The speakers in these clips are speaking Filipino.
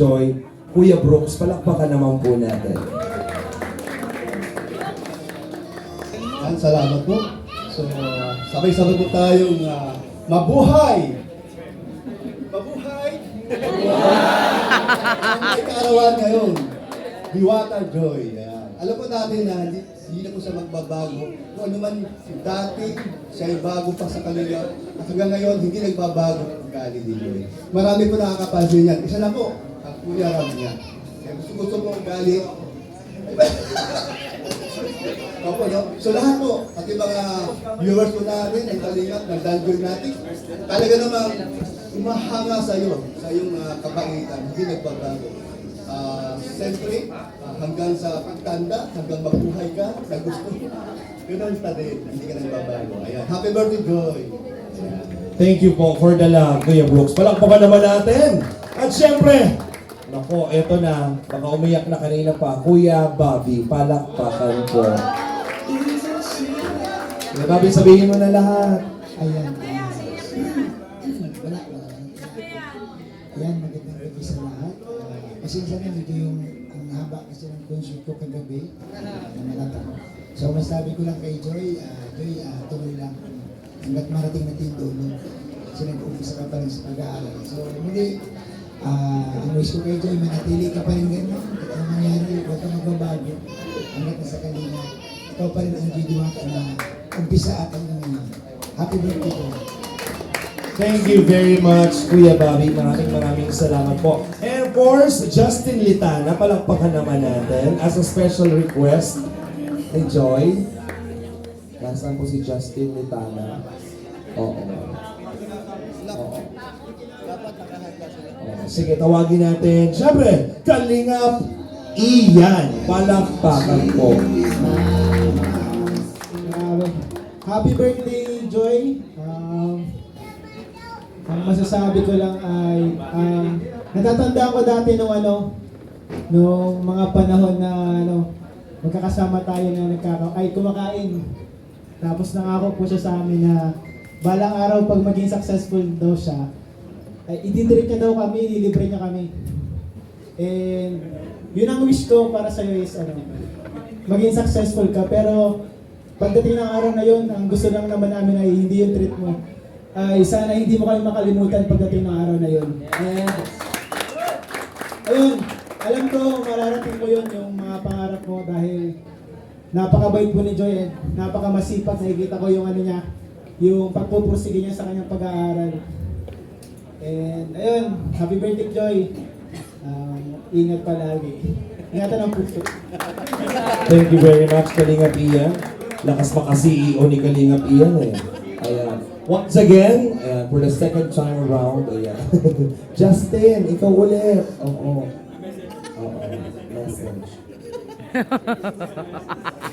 Joy, Kuya Brooks, palakpakan naman po natin. Yan, salamat po. So, sabay-sabay po tayong ah, mabuhay! Mabuhay! May kaarawan ngayon. Diwata Joy. Yan. Alam po natin na hindi, na po siya magbabago. Kung ano man dati, siya ay bago pa sa kanila. At hanggang ngayon, hindi nagbabago ang ugali ni Joy. Marami po nakakapansin yan. Isa na po, ang kuya Ram niya. Kaya gusto gusto po ang ugali. Opo, no? So lahat po, at yung mga viewers po natin, ang kalingap, ng Danjoy natin, talaga namang umahanga sa iyo, sa iyong uh, kabaitan, hindi nagbabago. Ah, Siyempre, ah, hanggang sa pagtanda, hanggang mabuhay ka, sa gusto, ganun pa din, hindi ka nagbabago. Ayan, happy birthday, Joy! Ayan. Thank you po for the love, Kuya Brooks. Palakpakan naman natin. At syempre, nako, eto na. Baka umiyak na kanina pa. Kuya Bobby, palakpakan po. Kuya Bobby, sabihin mo na lahat. Ayan. Ayan, magandang gabi sa lahat. Uh, pasensya na medyo yung ang haba kasi ng concert ko kagabi. Uh, malata. So, masabi ko lang kay Joy, ah, Joy, ah, tuloy lang. Hanggat marating natin dulo. Kasi nag-umpisa ka pa rin sa pag-aaral. So, muli, ah, ang wish ko kay Joy, manatili ka pa rin ganun. Kahit anong mangyari, huwag ka magbabago. Hanggat nasa kanina, ikaw pa rin ang Judy Waka na umpisa at hanggang ngayon. Happy birthday po. Thank you very much, Kuya Bobby. Maraming maraming salamat po. And of course, Justin Litana, palakpakan naman natin as a special request. Enjoy. Nasaan po si Justin Litana? Oo. Oo. Sige, tawagin natin. Siyempre, Kalingap Iyan. Palakpakan po. Happy birthday, Joy. Ang masasabi ko lang ay, um, natatandaan ko dati nung ano, nung mga panahon na ano, magkakasama tayo na nagkaka ay kumakain. Tapos nangako po siya sa amin na balang araw pag maging successful daw siya, ay ititreat niya daw kami, lilibre niya kami. And yun ang wish ko para sa iyo is ano, maging successful ka pero pagdating ng araw na yun, ang gusto lang naman namin ay hindi yung treat mo. Ay sana hindi mo kami makalimutan pagdating ng araw na yun. And ayun, alam ko mararating mo yun yung mga pangarap mo dahil napakabait po ni Joy and napakamasipag. Nakikita ko yung ano niya, yung pagpupursige niya sa kanyang pag-aaral. And ayun, happy birthday Joy. Um, ingat palagi. Ingatan ang puso. Thank you very much, Kalingap Iyan. Lakas maka-CEO ni Kalingap Iyan eh. Ayan. Once again, ayan, for the second time around, ayan. Justin, ikaw ulit. Oo. Oo. Message.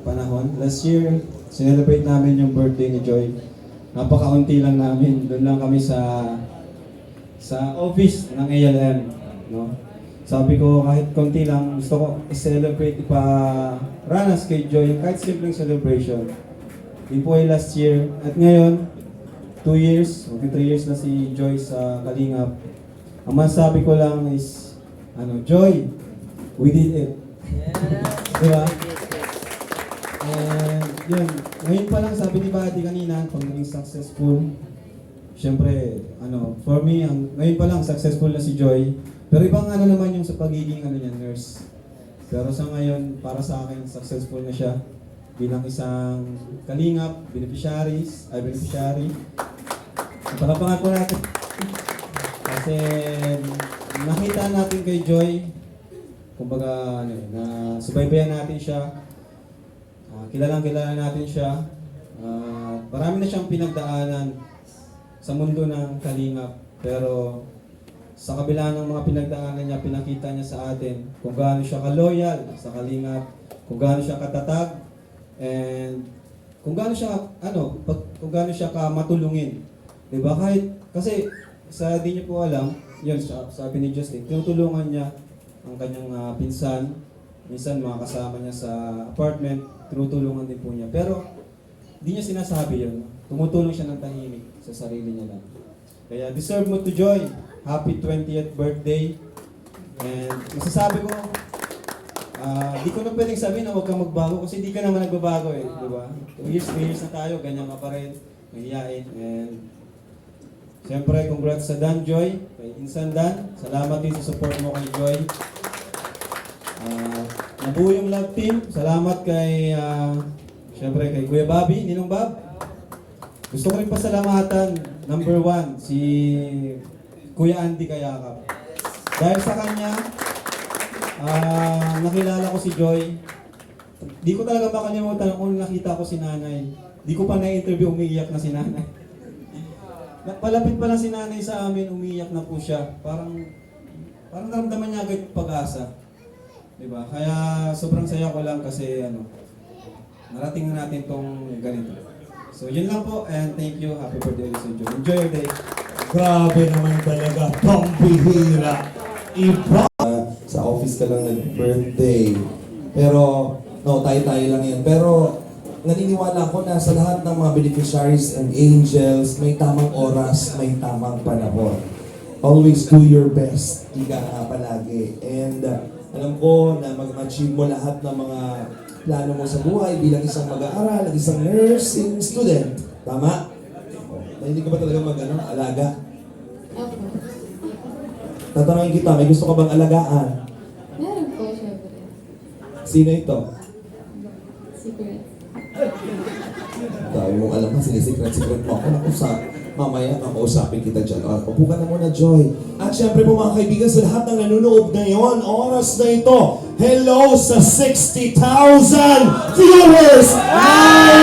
panahon. Last year, celebrate namin yung birthday ni Joy. Napakaunti lang namin. Doon lang kami sa sa office ng ALM. No? Sabi ko, kahit konti lang, gusto ko i-celebrate, ipa-ranas kay Joy, kahit simpleng celebration. Yun po ay last year. At ngayon, two years, okay, three years na si Joy sa Kalingap. Ang masabi ko lang is, ano, Joy, we did it. Diba? And yun, ngayon pa lang sabi ni Buddy kanina, pag naging successful, syempre, ano, for me, ang, ngayon pa lang successful na si Joy. Pero ibang ano naman yung sa pagiging ano niya, nurse. Pero sa ngayon, para sa akin, successful na siya bilang isang kalingap, beneficiaries, ay beneficiary. Palapangan po natin. Kasi nakita natin kay Joy, kumbaga, ano, na subaybayan natin siya, Ah, kilalang kilala natin siya. Ah, marami na siyang pinagdaanan sa mundo ng kalingap. Pero sa kabila ng mga pinagdaanan niya, pinakita niya sa atin kung gaano siya ka-loyal sa kalingap, kung gaano siya katatag, and kung gaano siya, ano, kung gaano siya ka matulungin. 'Di ba? Kahit, kasi sa di niyo po alam, yun, sa- sabi ni Justin, tinutulungan niya ang kanyang ah, pinsan. Minsan mga kasama niya sa apartment, tinutulungan din po niya. Pero, di niya sinasabi yun. Tumutulong siya ng tahimik sa sarili niya lang. Kaya deserve mo to joy. Happy 20th birthday. And masasabi ko, ah, di ko na pwedeng sabihin na huwag kang magbago kasi di ka naman nagbabago eh. Di ba? Two years, three years na tayo, ganyan ka pa rin. Mahihain. And Siyempre, congrats sa Dan Joy, kay Insan Dan. Salamat din sa support mo kay Joy. Ah, nabuo yung love team. Salamat kay, ah, siyempre kay Kuya Bobby, Ninong Bob. Gusto ko rin pasalamatan, number one, si Kuya Andy Kayakap. Dahil sa kanya, ah, nakilala ko si Joy. Di ko talaga makalimutan kung nakita ko si nanay. Di ko pa na-interview, umiiyak na si nanay. Na- Palapit pa lang si nanay sa amin, umiyak na po siya. Parang, parang naramdaman niya agad pag-asa. Diba? Kaya sobrang saya ko lang kasi ano, narating na natin tong ganito. So yun lang po and thank you. Happy birthday ulit sa Joy. Enjoy your day. Grabe naman talaga, pambihira. Iba! sa office ka lang nag-birthday. Pero, no, tayo-tayo lang yan. Pero, naniniwala ako na sa lahat ng mga beneficiaries and angels, may tamang oras, may tamang panahon. Always do your best. Ika nga palagi. And uh, alam ko na mag-achieve mo lahat ng mga plano mo sa buhay bilang isang mag-aaral, isang nursing student. Tama? Na hindi ka ba talaga mag-ano, alaga? Opo. Tatanungin kita, may gusto ka bang alagaan? Meron po, syempre. Sino ito? Dahil mong alam na, sinisecret-secret mo ako. Naku, sa mamaya kakausapin kita dyan. O, upo ka na muna, Joy. At syempre po mga kaibigan, sa lahat ng nanonood ngayon, oras na ito, hello sa 60,000 viewers! Live